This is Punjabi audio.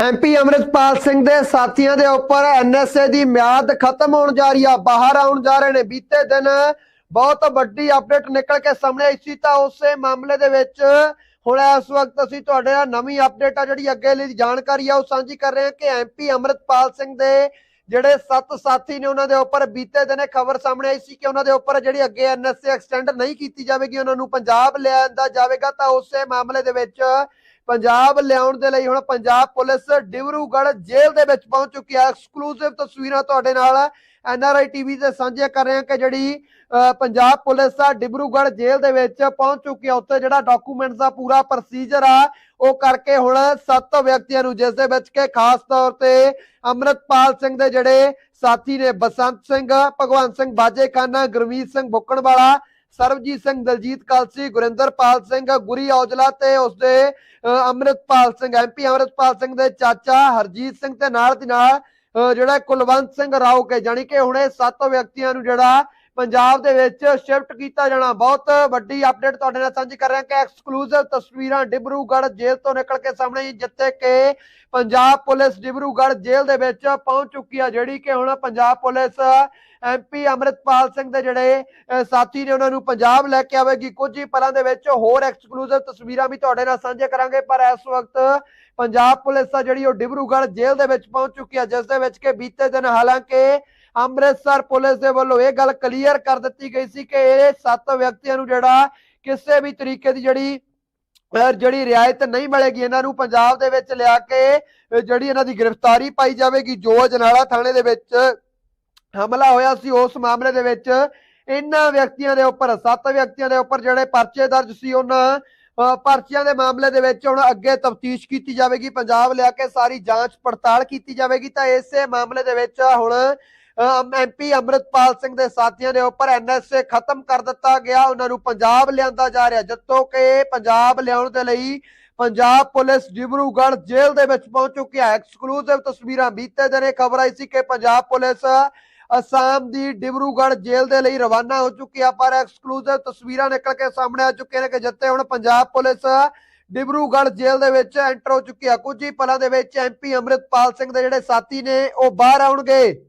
ਐਮਪੀ ਅਮਰਿਤਪਾਲ ਸਿੰਘ ਦੇ ਸਾਥੀਆਂ ਦੇ ਉੱਪਰ ਐਨਐਸਏ ਦੀ ਮਿਆਦ ਖਤਮ ਹੋਣ ਜਾ ਰਹੀ ਆ, ਬਾਹਰ ਆਉਣ ਜਾ ਰਹੇ ਨੇ। ਬੀਤੇ ਦਿਨ ਬਹੁਤ ਵੱਡੀ ਅਪਡੇਟ ਨਿਕਲ ਕੇ ਸਾਹਮਣੇ ਆਈ ਸੀ, ਤਾਂ ਉਸੇ ਮਾਮਲੇ ਦੇ ਵਿੱਚ ਹੁਣ ਇਸ ਵਕਤ ਅਸੀਂ ਤੁਹਾਡੇ ਨਾਲ ਨਵੀਂ ਅਪਡੇਟ ਆ, ਜਿਹੜੀ ਅੱਗੇ ਲਈ ਜਾਣਕਾਰੀ ਆ, ਉਹ ਸਾਂਝੀ ਕਰ ਰਹੇ ਹਾਂ ਕਿ ਐਮਪੀ ਅਮਰਿਤਪਾਲ ਸਿੰਘ ਦੇ ਜਿਹੜੇ ਸੱਤ ਸਾਥੀ ਨੇ ਉਹਨਾਂ ਦੇ ਉੱਪਰ ਬੀਤੇ ਦਿਨ ਖਬਰ ਸਾਹਮਣੇ ਆਈ ਸੀ ਕਿ ਉਹਨਾਂ ਦੇ ਉੱਪਰ ਜਿਹੜੀ ਅੱਗੇ ਐਨਐਸਏ ਐਕਸਟੈਂਡ ਨਹੀਂ ਕੀਤੀ ਜਾਵੇਗੀ, ਉਹਨਾਂ ਨੂੰ ਪੰਜਾਬ ਲਿਆਂਦਾ ਜਾਵੇਗਾ, ਤਾਂ ਉਸੇ ਮਾਮਲੇ ਦੇ ਵਿੱਚ ਪੰਜਾਬ ਲਿਆਉਣ ਦੇ ਲਈ ਹੁਣ ਪੰਜਾਬ ਪੁਲਿਸ ਡਿਬਰੂਗੜ੍ਹ ਜੇਲ੍ਹ ਦੇ ਵਿੱਚ ਪਹੁੰਚ ਚੁੱਕੀ ਹੈ। ਐਕਸਕਲੂਸਿਵ ਤਸਵੀਰਾਂ ਤੁਹਾਡੇ ਨਾਲ ਐਨਆਰਆਈ ਟੀਵੀ ਤੇ ਸਾਂਝੀਆਂ ਕਰ ਰਹੇ ਹਾਂ ਕਿ ਜਿਹੜੀ ਪੰਜਾਬ ਪੁਲਿਸ ਆ ਡਿਬਰੂਗੜ੍ਹ ਜੇਲ੍ਹ ਦੇ ਵਿੱਚ ਪਹੁੰਚ ਚੁੱਕੀ ਹੈ। ਉੱਥੇ ਜਿਹੜਾ ਡਾਕੂਮੈਂਟਸ ਦਾ ਪੂਰਾ ਪ੍ਰੋਸੀਜਰ ਆ, ਉਹ ਕਰਕੇ ਹੁਣ ਸੱਤ ਵਿਅਕਤੀਆਂ ਨੂੰ ਜਿਸ ਦੇ ਵਿੱਚ ਕਿ ਖਾਸ ਤੌਰ ਤੇ ਅਮਰਤਪਾਲ ਸਿੰਘ ਦੇ ਜਿਹੜੇ ਸਾਥੀ ਨੇ, ਬਸੰਤ ਸਿੰਘ, ਭਗਵੰਤ ਸਿੰਘ ਬਾਜੇਖਾਨਾ, ਗੁਰਮੀਤ ਸਿੰਘ ਬੁੱਕਣ ਵਾਲਾ ਸਰਬਜੀਤ ਸਿੰਘ ਦਲਜੀਤ ਕਲਸੀ ਗੁਰਿੰਦਰਪਾਲ ਸਿੰਘ ਗੁਰੀ ਔਜਲਾ ਤੇ ਉਸਦੇ ਅ, ਅੰਮ੍ਰਿਤਪਾਲ ਸਿੰਘ ਐਮਪੀ ਅੰਮ੍ਰਿਤਪਾਲ ਸਿੰਘ ਦੇ ਚਾਚਾ ਹਰਜੀਤ ਸਿੰਘ ਤੇ ਨਾਲ ਦੀ ਨਾਲ ਅ, ਜਿਹੜਾ ਕੁਲਵੰਤ ਸਿੰਘ ਰਾਓ ਕੇ ਜਾਣੀ ਕਿ ਹੁਣੇ ਸੱਤ ਵਿਅਕਤੀਆਂ ਨੂੰ ਜਿਹੜਾ ਪੰਜਾਬ ਦੇ ਵਿੱਚ ਸ਼ਿਫਟ ਕੀਤਾ ਜਾਣਾ। ਬਹੁਤ ਵੱਡੀ ਅਪਡੇਟ ਤੁਹਾਡੇ ਨਾਲ ਸਾਂਝੀ ਕਰ ਰਹੇ ਕਿ ਐਕਸਕਲੂਸਿਵ ਤਸਵੀਰਾਂ ਡਿਬਰੂਗੜ੍ਹ ਜੇਲ੍ਹ ਤੋਂ ਨਿਕਲ ਕੇ ਸਾਹਮਣੇ ਆਈ, ਜਿੱਥੇ ਕਿ ਪੰਜਾਬ ਪੁਲਿਸ ਡਿਬਰੂਗੜ੍ਹ ਜੇਲ੍ਹ ਦੇ ਵਿੱਚ ਪਹੁੰਚ ਚੁੱਕੀ ਆ ਜਿਹੜੀ ਕਿ ਹੁਣ ਪੰਜਾਬ ਪੁਲਿਸ ਐਮਪੀ ਅੰਮ੍ਰਿਤਪਾਲ ਸਿੰਘ ਦੇ ਜਿਹੜੇ ਸਾਥੀ ਨੇ ਉਹਨਾਂ ਨੂੰ ਪੰਜਾਬ ਲੈ ਕੇ ਆਵੇਗੀ। ਕੁਝ ਹੀ ਪਲਾਂ ਦੇ ਵਿੱਚ ਹੋਰ ਐਕਸਕਲੂਸਿਵ ਤਸਵੀਰਾਂ ਵੀ ਤੁਹਾਡੇ ਨਾਲ ਸਾਂਝੇ ਕਰਾਂਗੇ ਪਰ ਇਸ ਵਕਤ ਪੰਜਾਬ ਪੁਲਿਸ ਆ ਜਿਹੜੀ ਉਹ ਡਿਬਰੂਗੜ੍ਹ ਜੇਲ੍ਹ ਦੇ ਵਿੱਚ ਪਹੁੰਚ ਚੁੱਕੀ ਹੈ ਜਿਸ ਦੇ ਵਿੱਚ ਕਿ ਬੀਤੇ ਦਿਨ ਹਾਲਾਂਕਿ ਅੰਮ੍ਰਿਤਸਰ ਪੁਲਿਸ ਦੇ ਵੱਲੋਂ ਇਹ ਗੱਲ ਕਲੀਅਰ ਕਰ ਦਿੱਤੀ ਗਈ ਸੀ ਕਿ ਇਹ ਸੱਤ ਵਿਅਕਤੀਆਂ ਨੂੰ ਜਿਹੜਾ ਕਿਸੇ ਵੀ ਤਰੀਕੇ ਦੀ ਜਿਹੜੀ ਜਿਹੜੀ ਰਿਆਇਤ ਨਹੀਂ ਮਿਲੇਗੀ, ਇਹਨਾਂ ਨੂੰ ਪੰਜਾਬ ਦੇ ਵਿੱਚ ਲਿਆ ਕੇ ਜਿਹੜੀ ਇਹਨਾਂ ਦੀ ਗ੍ਰਿਫਤਾਰੀ ਪਾਈ ਜਾਵੇਗੀ। ਜੋ ਅਜਨਾਲਾ ਥਾਣੇ ਦੇ ਵਿੱਚ ਹਮਲਾ ਹੋਇਆ ਸੀ, ਉਸ ਮਾਮਲੇ ਦੇ ਵਿੱਚ ਇਹਨਾਂ ਵਿਅਕਤੀਆਂ ਦੇ ਉੱਪਰ, ਸੱਤ ਵਿਅਕਤੀਆਂ ਦੇ ਉੱਪਰ ਜਿਹੜੇ ਪਰਚੇ ਦਰਜ ਸੀ, ਉਹਨਾਂ, ਅਹ ਪਰਚੀਆਂ ਦੇ ਮਾਮਲੇ ਦੇ ਵਿੱਚ ਹੁਣ ਅੱਗੇ ਤਫਤੀਸ਼ ਕੀਤੀ ਜਾਵੇਗੀ। ਪੰਜਾਬ ਲਿਆ ਕੇ ਸਾਰੀ ਜਾਂਚ ਪੜਤਾਲ ਕੀਤੀ ਜਾਵੇਗੀ। ਤਾਂ ਇਸੇ ਮਾਮਲੇ ਦੇ ਵਿੱਚ ਹੁਣ ਐਮਪੀ ਅੰਮ੍ਰਿਤਪਾਲ ਸਿੰਘ ਦੇ ਸਾਥੀਆਂ ਦੇ ਉੱਪਰ ਐਨਐਸਏ ਖਤਮ ਕਰ ਦਿੱਤਾ ਗਿਆ। ਉਹਨਾਂ ਨੂੰ ਪੰਜਾਬ ਲਿਆਂਦਾ ਜਾ ਰਿਹਾ ਜਿੱਤੋਂ ਕਿ ਪੰਜਾਬ ਲਿਆਉਣ ਦੇ ਲਈ ਪੰਜਾਬ ਪੁਲਿਸ ਡਿਬਰੂਗੜ੍ਹ ਜੇਲ੍ਹ ਦੇ ਵਿੱਚ ਪਹੁੰਚ ਚੁੱਕੀ ਹੈ। ਐਕਸਕਲੂਸਿਵ ਤਸਵੀਰਾਂ ਬੀਤੇ ਦਿਨ ਖਬਰ ਆਈ ਸੀ ਕਿ ਪੰਜਾਬ ਪੁਲਿਸ ਅਸਾਮ ਦੀ ਡਿਬਰੂਗੜ੍ਹ ਜੇਲ੍ਹ ਦੇ ਲਈ ਰਵਾਨਾ ਹੋ ਚੁੱਕੀ ਹੈ, ਪਰ ਐਕਸਕਲੂਸਿਵ ਤਸਵੀਰਾਂ ਨਿਕਲ ਕੇ ਸਾਹਮਣੇ ਆ ਚੁੱਕੀਆਂ ਨੇ ਕਿ ਜਿੱਥੇ ਹੁਣ ਪੰਜਾਬ ਪੁਲਿਸ ਡਿਬਰੂਗੜ੍ਹ ਜੇਲ੍ਹ ਦੇ ਵਿੱਚ ਐਂਟਰ ਹੋ ਚੁੱਕੀ ਹੈ। ਕੁਝ ਹੀ ਪਲਾਂ ਦੇ ਵਿੱਚ ਐਮਪੀ ਅੰਮ੍ਰਿਤਪਾਲ ਸਿੰਘ ਦੇ ਜਿਹੜੇ ਸਾਥੀ ਨੇ, ਉਹ ਬਾਹਰ ਆਉਣਗੇ।